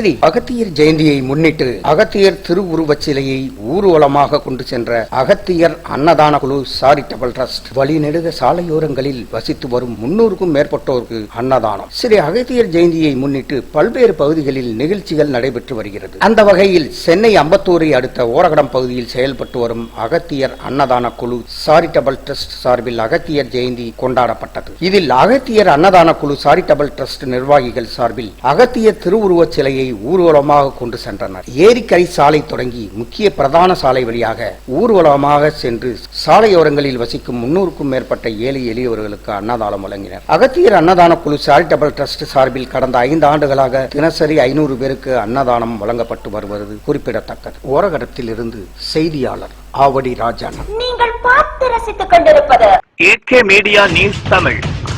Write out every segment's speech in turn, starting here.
ஸ்ரீ அகத்தியர் ஜெயந்தியை முன்னிட்டு அகத்தியர் திருவுருவச் சிலையை ஊர்வலமாக கொண்டு சென்ற அகத்தியர் அன்னதான குழு சாரிட்டபிள் ட்ரஸ்ட் வழிநெடுக சாலையோரங்களில் வசித்து வரும் முன்னூறுக்கும் மேற்பட்டோருக்கு அன்னதானம். ஸ்ரீ அகத்தியர் ஜெயந்தியை முன்னிட்டு பல்வேறு பகுதிகளில் நிகழ்ச்சிகள் நடைபெற்று வருகிறது. அந்த வகையில் சென்னை அம்பத்தூரை அடுத்த ஓரகடம் பகுதியில் செயல்பட்டு வரும் அகத்தியர் அன்னதான குழு சாரிட்டபிள் ட்ரஸ்ட் சார்பில் அகத்தியர் ஜெயந்தி கொண்டாடப்பட்டது. இதில் அகத்தியர் அன்னதான குழு சாரிட்டபிள் ட்ரஸ்ட் நிர்வாகிகள் சார்பில் அகத்தியர் திருவுருவச் சிலையை ஊர்வலமாக கொண்டு சென்றனர். ஏரிக்கரை சாலை தொடங்கி முக்கிய பிரதான சாலை வழியாக ஊர்வலமாக சென்று சாலையோரங்களில் வசிக்கும் முன்னூறுக்கும் மேற்பட்ட ஏழை எளியவர்களுக்கு அன்னதானம் வழங்கினர். அகத்தியர் அன்னதான குழு சாரிட்டபிள் ட்ரஸ்ட் சார்பில் கடந்த ஐந்து ஆண்டுகளாக தினசரி ஐநூறு பேருக்கு அன்னதானம் வழங்கப்பட்டு வருவது குறிப்பிடத்தக்கது. ஓரகடத்தில் இருந்து செய்தியாளர் ஆவடி ராஜாண்ணா நீங்கள் பார்த்து ரசித்துக் கொண்டிருப்பது media news Tamil.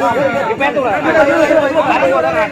cái bé tôi là